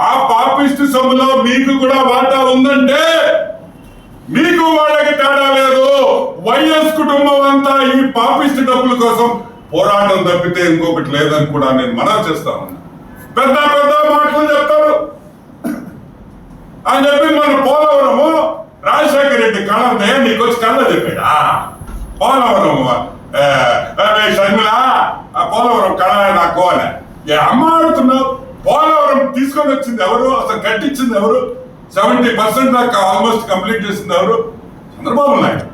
ఆ పాపిస్టు సభలో మీకు కూడా వాటా ఉందంటే మీకు వాళ్ళకి తేడా లేదు. వైఎస్ కుటుంబం అంతా ఈ పాపిస్టు డబ్బుల కోసం పోరాటం తప్పితే ఇంకొకటి లేదని కూడా నేను మనం చేస్తాను పెద్ద పెద్ద మాటలు చెప్తారు. అని చెప్పి మన పోలవరము రాజశేఖర రెడ్డి కళంతే నీకు వచ్చి కళ్ళ చెప్పాడా పోలవరం షర్మిల ఆ పోలవరం కళ నాకు అని ఏ అమ్మ ఆడుతున్నావు? తీసుకొని వచ్చింది ఎవరు? అసలు కట్టించింది ఎవరు? సెవెంటీ పర్సెంట్ దాకా ఆల్మోస్ట్ కంప్లీట్ చేసింది ఎవరు? చంద్రబాబు నాయుడు.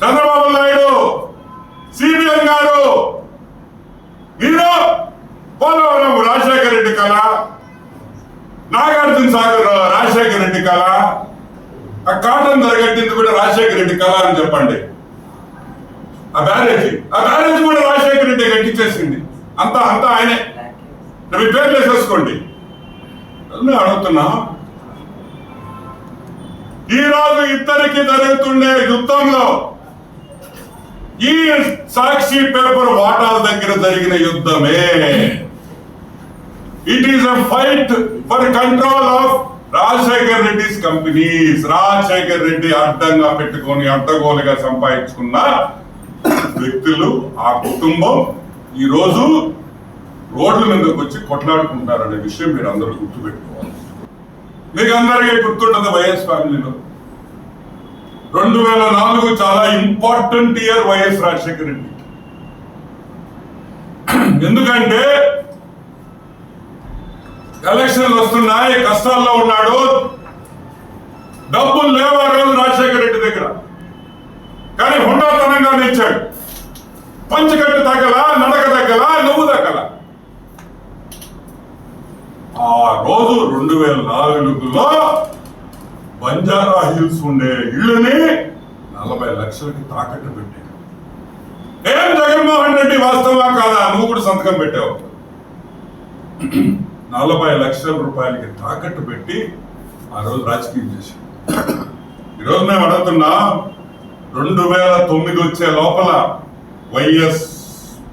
చంద్రబాబు నాయుడు సిబిఎం గారు మీరు పోలవరం రాజశేఖర రెడ్డి కళ నాగార్జున సాగర్ రాజశేఖర రెడ్డి కళ ఆ కాటన్ ధరగట్టింది కూడా రాజశేఖర రెడ్డి కళ అని చెప్పండి. ఆ బ్యారేజ్. ఆ బ్యారేజ్ కూడా రాజశేఖర రెడ్డి కట్టించేసింది. అంతా అంతా ఆయనే. రిపేర్ చేసేసుకోండి నేను అడుగుతున్నా? ఈ రోజు ఇద్దరికి జరుగుతుండే యుద్ధంలో ఈ సాక్షి పేపర్ వాటాల దగ్గర జరిగిన యుద్ధమే. It is a fight for control of Rajasekhar Reddy's companies. Rajasekhar Reddy అడ్డంగా పెట్టుకొని అడ్డగోలుగా సంపాదించుకున్న వ్యక్తులు ఆ కుటుంబం ఈ రోజు రోడ్ల మీదకి వచ్చి కొట్లాడుకుంటారనే విషయం మీరు అందరూ గుర్తుపెట్టుకోవాలి. మీకు అందరికీ గుర్తుంటుంది వైఎస్ ఫ్యామిలీలో. రెండు వేల నాలుగు చాలా important year YS Rajasekhara Reddy. ఎందుకంటే ఎలక్షన్లు వస్తున్నాయి కష్టాల్లో ఉన్నాడు. డబ్బులు లేవు ఆ రోజు రాజశేఖర రెడ్డి దగ్గర. కానీ హుండాతనంగా నిలిచాడు. పంచగట్టు తగ్గల నడక తగ్గల నువ్వు తగ్గల ఆ రోజు రెండు వేల నాలుగులో బంజారా హిల్స్ ఉండే ఇళ్ళని నలభై లక్షలకి తాకట్టు పెట్టాడు ఏం జగన్మోహన్ రెడ్డి వాస్తవా కాదా? నువ్వు కూడా సంతకం పెట్టావు. నలభై లక్షల రూపాయలకి తాకట్టు పెట్టి ఆ రోజు రాజకీయం చేశాడు ఈరోజు మేము అడుగుతున్నా రెండు వేల తొమ్మిది వచ్చే లోపల YS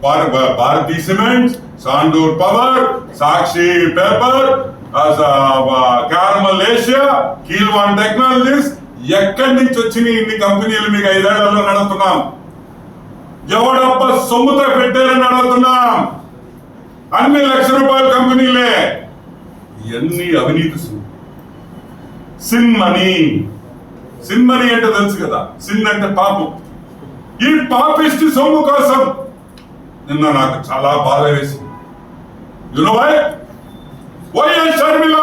Bharathi cement Sandur power Sakshi paper Carmel Asia కీల్వాన్ technologies. ఎక్కడి నుంచి వచ్చినాయి ఇన్ని కంపెనీలు మీకు ఐదేళ్ళలో నడుస్తున్నాం? ఎవడప్ప సొమ్ముతో పెట్టారని అడుగుతున్నాం? అన్ని లక్ష రూపాయల కంపెనీలే. ఇవన్నీ అవినీతి సిన్ మనీ. సిన్ మనీ అంటే తెలుసు కదా. సిన్ అంటే పాపం. ఈ పాపిష్టి సొమ్ము కోసం నిన్న నాకు చాలా బాధ వేసింది. యునో వైఎస్ షర్మిల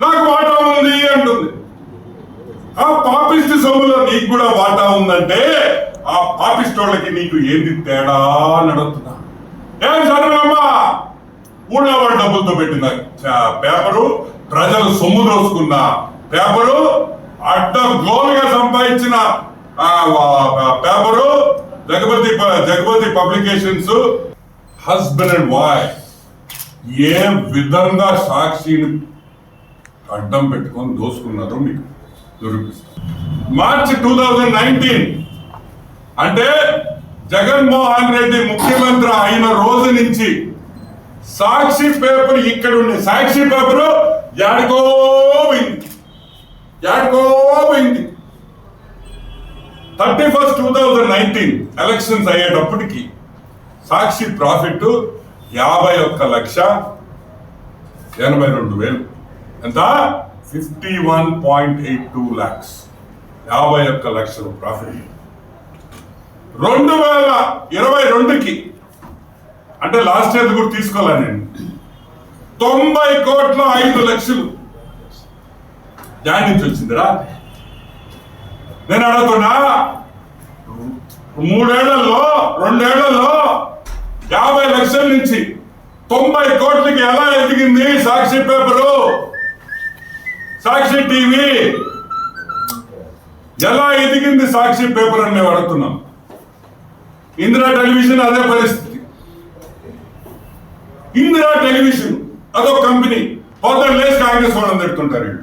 నాకు వాటా ఉంది అంటుంది. ఆ పాపిస్ట్ సొమ్ములో నీకు కూడా వాటా ఉందంటే ఆ పాపిస్టోళ్ళకి నీకు ఏంది తేడా అని అడుగుతున్నా. ఏం షర్మిలమ్మ ఊళ్ళో వాడు డబ్బులతో పెట్టిన పేపరు ప్రజలు సొమ్ము దోసుకున్న పేపరు అడ్డ గోలుగా సంపాదించిన ఆ, పేపరు జగపతి ప- Jagapati publications husband and wife ఏ విధంగా సాక్షిని అడ్డం పెట్టుకొని దోసుకున్నారో మీకు నిరూపిస్తాను మార్చి టూ థౌజండ్ నైన్టీన్ అంటే జగన్మోహన్ రెడ్డి ముఖ్యమంత్రి అయిన రోజు నుంచి సాక్షి పేపర్ ఇక్కడ ఉండే సాక్షి పేపర్ యాడికో పోయింది. యాడికో పోయింది. Thirty first two thousand nineteen elections అయ్యేటప్పటికి సాక్షి ప్రాఫిట్ యాభై ఒక్క లక్ష ఎనభై రెండు వేలు. ఎంత? Fifty one point eight two lakhs. యాభై ఒక్క లక్షల ప్రాఫిట్. రెండు వేల ఇరవై రెండుకి అంటే లాస్ట్ ఇయర్ కూడా తీసుకోలే నేను తొంభై కోట్ల ఐదు లక్షలు. దాని నుంచి వచ్చిందిరా. నేను అడుగుతున్నా మూడేళ్ళలో రెండేళ్ళలో యాభై లక్షల నుంచి తొంభై కోట్లకి ఎలా ఎదిగింది సాక్షి పేపరు? సాక్షి టీవీ? ఎలా ఎదిగింది సాక్షి పేపర్ అని మేము అడుగుతున్నాం. ఇందిరా టెలివిజన్ అదే పరిస్థితి. ఇందిరా టెలివిజన్ అదొక కంపెనీ. పొద్దున్న లేచి కాంగ్రెస్ వాళ్ళని తిడుతుంటారు వీళ్ళు.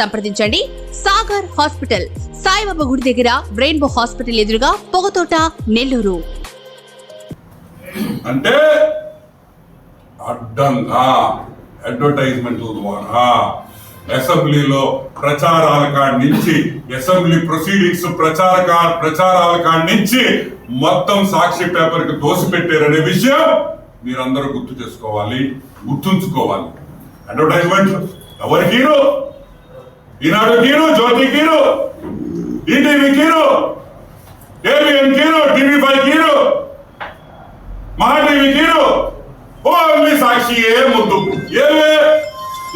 సంప్రదించండి. సాగర్ హాస్పిటల్ సాయిబాబా గుడి దగ్గర రెయిన్బో హాస్పిటల్ ఎదురుగా పొగతోట నెల్లూరు. అంటే అడ్డంగా అడ్వర్టైజ్మెంట్ల ద్వారా అసెంబ్లీలో ప్రచారాల కాడి నుంచి అసెంబ్లీ ప్రొసీడింగ్స్ ప్రచార ప్రచారాల కాడి నుంచి మొత్తం సాక్షి పేపర్కి దోసిపెట్టారనే విషయం మీరందరూ గుర్తు చేసుకోవాలి గుర్తుంచుకోవాలి. అడ్వర్టైజ్మెంట్ ఎవరి hero? Eenadu hero Jyothi hero ETV hero ABN కీరు టీవీ ఫైవ్ హీరో మహాదేవి హీరో ఓన్లీ సాక్షి ఏ ముద్దు ఏవే?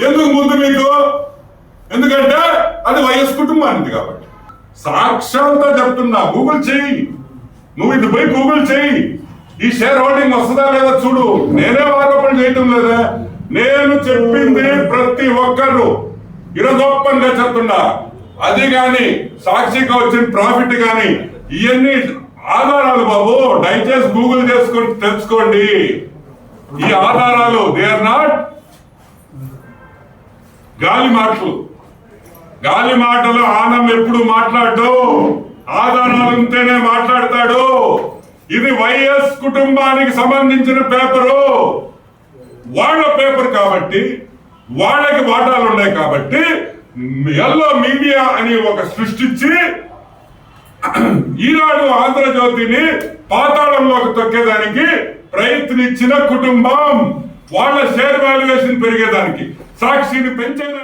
ఎందుకు ముందు మీకు? ఎందుకంటే అది వైఎస్ కుటుంబానికి కాబట్టి. సాక్షాంతా చెప్తున్నా గూగుల్ చెయ్యి నువ్వు ఇది పోయి గూగుల్ చెయ్యి ఈ షేర్ హోల్డింగ్ వస్తుందా లేదా చూడు. నేనే ఆరోపణ చేయటం లేదా. నేను చెప్పింది ప్రతి ఒక్కరు. ఈరోజు ఓపెన్ చెప్తున్నా. అది కానీ సాక్షిగా వచ్చిన ప్రాఫిట్ కానీ ఇవన్నీ ఆధారాలు బాబు. దయచేసి గూగుల్ చేసుకొని తెలుసుకోండి. ఈ ఆధారాలు దే ఆర్ నాట్ గాలి మాటలు. గాలి మాటలు ఆనం ఎప్పుడు మాట్లాడు ఆధారాలు ఉంటేనే మాట్లాడతాడు. ఇది వైఎస్ కుటుంబానికి సంబంధించిన పేపరు. వాళ్ళ పేపర్ కాబట్టి వాళ్ళకి వాటాలు ఉన్నాయి కాబట్టి ఎల్లో మీడియా అని ఒక సృష్టించి ఈనాడు ఆంధ్రజ్యోతిని పాతాళంలోకి తొక్కేదానికి ప్రయత్నించిన కుటుంబం. వాళ్ళ షేర్ వాల్యుయేషన్ పెరిగేదానికి. సాక్షిని పెంచేదానికి.